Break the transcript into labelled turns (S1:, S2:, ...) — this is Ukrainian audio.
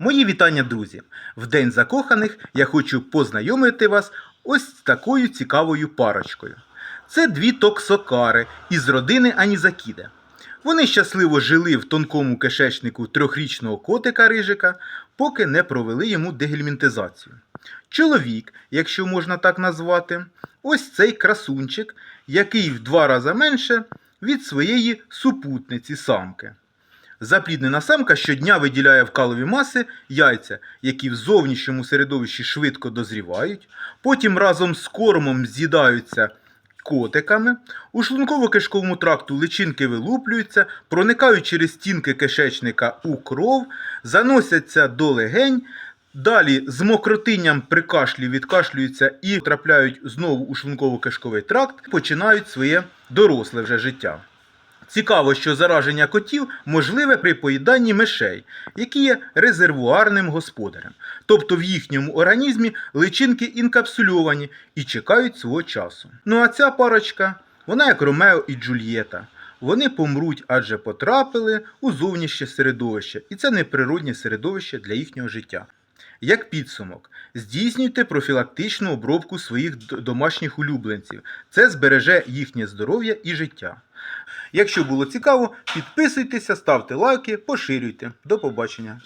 S1: Мої вітання, друзі! В День закоханих я хочу познайомити вас ось з такою цікавою парочкою. Це дві токсокари із родини Анізакіде. Вони щасливо жили в тонкому кишечнику трьохрічного котика Рижика, поки не провели йому дегельмінтизацію. Чоловік, якщо можна так назвати, ось цей красунчик, який в два рази менше від своєї супутниці самки. Запліднена самка щодня виділяє в калові маси яйця, які в зовнішньому середовищі швидко дозрівають, потім разом з кормом з'їдаються котиками, у шлунково-кишковому тракту личинки вилуплюються, проникають через стінки кишечника у кров, заносяться до легень, далі з мокротинням при кашлі відкашлюються і трапляють знову у шлунково-кишковий тракт, починають своє доросле вже життя. Цікаво, що зараження котів можливе при поїданні мишей, які є резервуарним господарем. Тобто в їхньому організмі личинки інкапсульовані і чекають свого часу. Ну а ця парочка, вона як Ромео і Джульєта. Вони помруть, адже потрапили у зовнішнє середовище, і це неприродне середовище для їхнього життя. Як підсумок, здійснюйте профілактичну обробку своїх домашніх улюбленців. Це збереже їхнє здоров'я і життя. Якщо було цікаво, підписуйтеся, ставте лайки, поширюйте. До побачення.